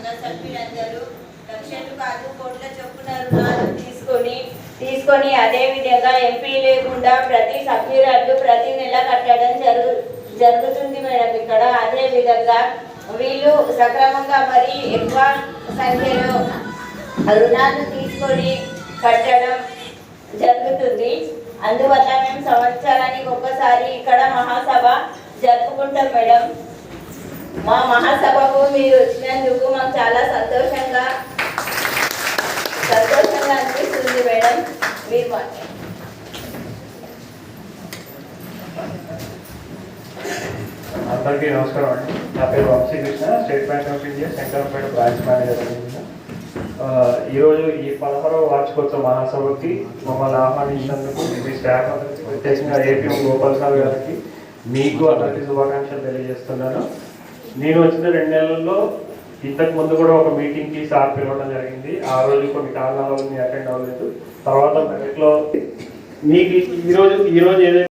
సంఘ సభ్యులందరూ లక్షలు కాదు కోట్ల చొప్పున రుణాలు తీసుకొని తీసుకొని అదే విధంగా ఎంపీ లేకుండా ప్రతి సభ్యురాలు ప్రతి నెల కట్టడం జరుగు జరుగుతుంది మేడం ఇక్కడ. అదే విధంగా వీళ్ళు సక్రమంగా మరి ఎక్కువ సంఖ్యలో రుణాలు తీసుకొని కట్టడం జరుగుతుంది. అందువల్ల మేము సంవత్సరానికి ఒక్కసారి ఇక్కడ మహాసభ జరుపుకుంటాం మేడం. మా మహాసభకు మీరు వచ్చినందుకు మీరు అందరికీ నమస్కారం అండి. నా పేరు Vamsi Krishna State Bank of India Shankarampet branch manager ఈరోజు ఈ పదహారవ వార్షికోత్సవ మహాసభకి మమ్మల్ని ఆహ్వానించినందుకు మీ స్టాఫ్ అందరికీ ప్రత్యేకంగా ఏపీఎం గోపాల్ సార్ గారికి మీకు అందరికీ శుభాకాంక్షలు తెలియజేస్తున్నాను. నేను వచ్చిన రెండు నెలల్లో ఇంతకు ముందు కూడా ఒక మీటింగ్కి సార్ పిలవడం జరిగింది. ఆ రోజు కొన్ని కారణాల వల్ల అటెండ్ అవ్వలేదు. తర్వాత మెరిట్లో మీకు ఈరోజు ఈరోజు ఏదైతే